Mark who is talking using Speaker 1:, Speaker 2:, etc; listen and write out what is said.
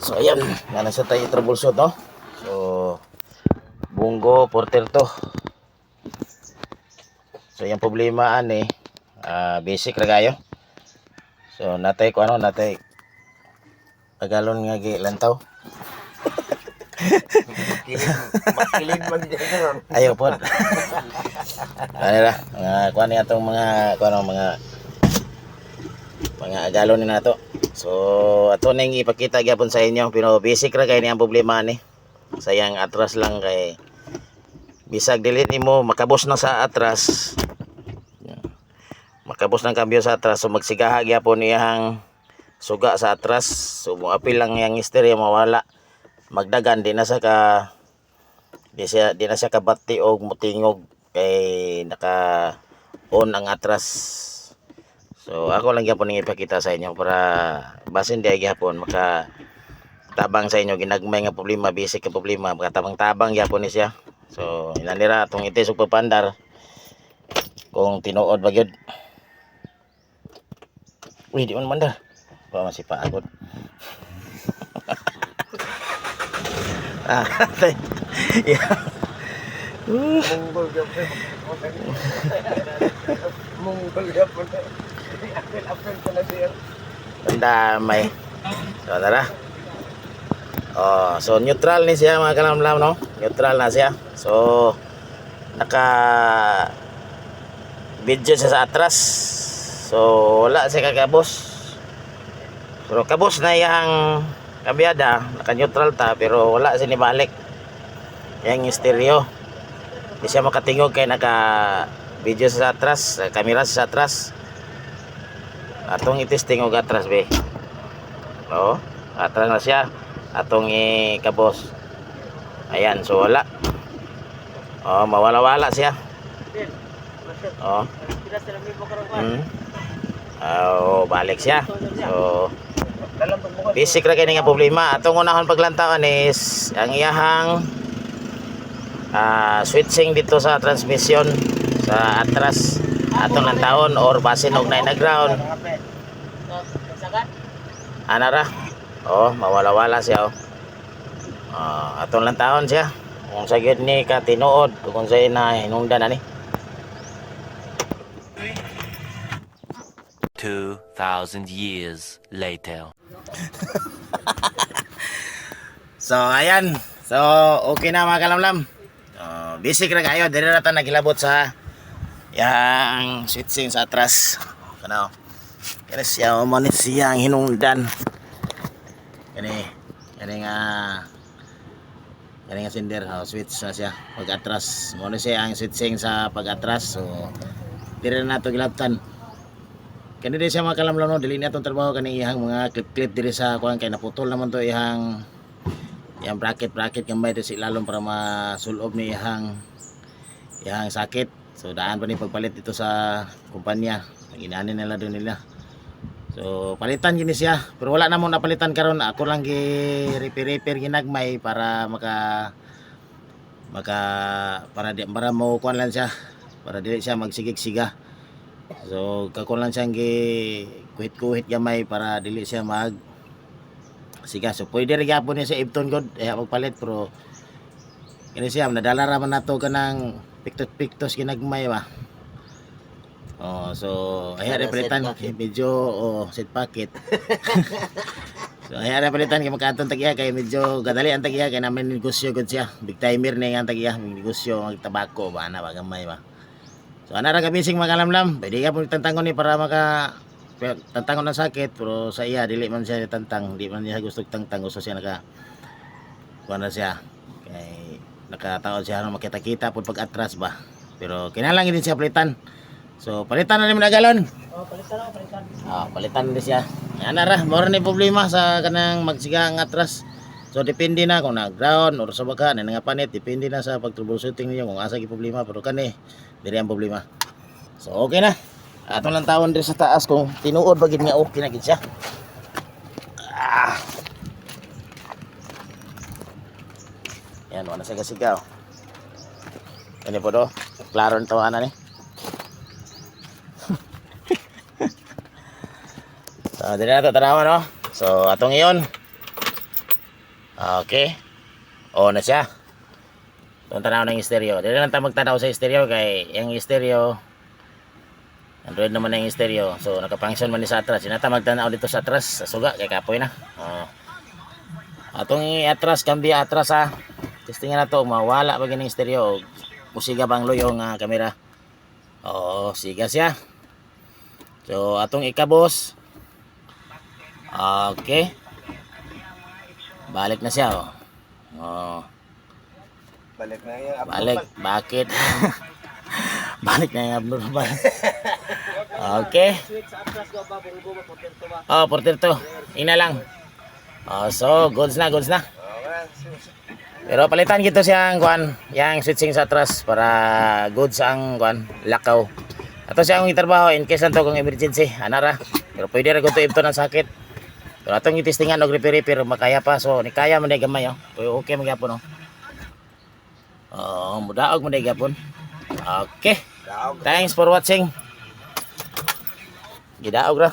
Speaker 1: So ayan, nga na sa tayo troubleshoot no. So bunggo porter to. So yung problema ani ah, basic ra kayo. So natay ko ano natay Tagalon nga gi lantaw.
Speaker 2: Makilid man dyan karon.
Speaker 1: Ayaw po. ano ra, mga kuan ni atong mga kuan mga mga agalon ni nato. So ato ning ipakita gyapon sa inyo pero basic ra kay ni ang problema ni. Sayang atras lang kay bisag dili nimo makabos na sa atras. Makabos ng kambyo sa atras so magsigaha gyapon iyang suga sa atras. So moapil lang yang stereo mawala. Magdagan di na sa ka di siya di na siya kabati og mutingog kay naka on ang atras so ako lang gyapon ning ipakita sa inyo para basin di gyapon maka tabang sa inyo ginagmay nga problema basic nga problema makatabang tabang gyapon ni siya. So inanira atong itis og papandar. Kung tinuod ba gyud? Uy di man mandar. Pa masipa agad ah tay. Yeah.
Speaker 2: Munggol gapon.
Speaker 1: Ang damay. So, tara. Oh, so neutral ni siya mga kalamlam, no? Neutral na siya. So, naka video siya sa atras. So, wala siya kakabos. Pero kabos na yang kabiyada, naka-neutral ta, pero wala siya nibalik. Yang stereo. Di siya makatingog kay naka video sa atras, kamera sa atras. Atong itesting og atras be. Oo, atras na siya. Atong ikabos. Ayan, so wala. Oh, mawala-wala siya. Oh. Hmm. Oh, balik siya. So, basic ra kini nga problema. Atong unahon paglantawan is ang iyahang ah, switching dito sa transmission sa atras atong ng taon or basin og na ground ana ra oh mawala-wala siya oh Ah, atong lang taon siya kung sa gyud ni ka tinuod kung sa na hinungdan ani
Speaker 3: 2,000 years later.
Speaker 1: So ayan. So okay na mga kalamlam. Uh, basic ra kayo diri ra ta nagilabot sa yang switching sa atras. Kana. Kaya siya mo ni siya ang hinungdan. Kani kani nga kani nga sinder oh, switch na siya pag atras. Mo siya ang switching sa pag atras. So diri na nato gilabtan. Kani di siya mga kalamlam no dili na itong trabaho kani ihang mga clip-clip diri sa kuan kay naputol naman to ihang yang bracket bracket gamay to si lalong para masulob ni ihang ihang sakit so daan pa ni pagpalit dito sa kumpanya. Ginaanin nila doon nila. So palitan gini siya. Pero wala namon napalitan karon. Ako lang gi repair repair ginagmay para maka maka para di para mo kuan lang siya. Para dili siya magsigig-siga. So kako lang siyang gi kuhit-kuhit gamay para dili siya mag siga so pwede rin gyapon niya sa Ipton God. Eh magpalit pero kini siya nadala ra man nato kanang piktos piktos ginagmay ba? Oh so ay rin palitan kay medyo oh set packet so ay rin palitan kay magkatong tagiya kay medyo gadali ang tagiya kay namin negosyo gud siya. Big timer na yung tagiya negosyo mag tabako ba na ba gamay ba. So ana ra kamising magalamlam pwede ka po tantangon ni para maka tantangon ng sakit pero sa iya dili man siya tantang di man niya gusto tantang gusto siya naka kuha na siya. Kay nakataon siya na makita-kita pud pag atras ba? Pero kinalang din siya palitan. So palitan na naman na galon.
Speaker 2: Oh, palitan ako, palitan.
Speaker 1: ah palitan din siya. Yan na ra mora ni problema sa kanang magsiga ang atras. So depende na kung na ground or sa baka na nga panit depende na sa pag troubleshooting niyo kung asa gi problema. Pero kani diri ang problema. So okay na. Atong lang tawon din sa taas kung tinuod ba gid nga okay na gid siya. Ah. Kasigaw. Ini po do. Klaro ang tawanan ni. so, dili na to tanawan no. So, atong iyon. Okay. O na siya. Itong tanaw ng stereo. Dili lang tayo magtanaw sa stereo kay yung stereo Android naman na yung. So nakapangisyon man ni sa atras. Sinata magtanaw dito sa atras sa suga kay kapoy na. Oh. Atong atras kambi atras ha. Testingan na to mawala pa gining stereo. Musiga bang loyo nga kamera. Oo, siga siya. So atong ikabos. Okay. Balik na siya oh. Oh.
Speaker 2: Balik na yung
Speaker 1: Balik. Bakit? Balik na yung abnormal. okay. Oh, porter to. Ina lang. Oh, so, goods na, goods na. Pero palitan gito siyang kuan, yang switching sa atras para goods ang kuan, lakaw. Ato siya ang itrabaho in case anto kung emergency, anara. Pero pwede ra gito ibto ng sakit. Pero atong itistingan og repair-repair makaya pa. So, ni kaya man gamay oh. Pero okay man gyapon oh. Oh, mudaog man gyapon. Okay. Thanks for watching. Gidaog ra.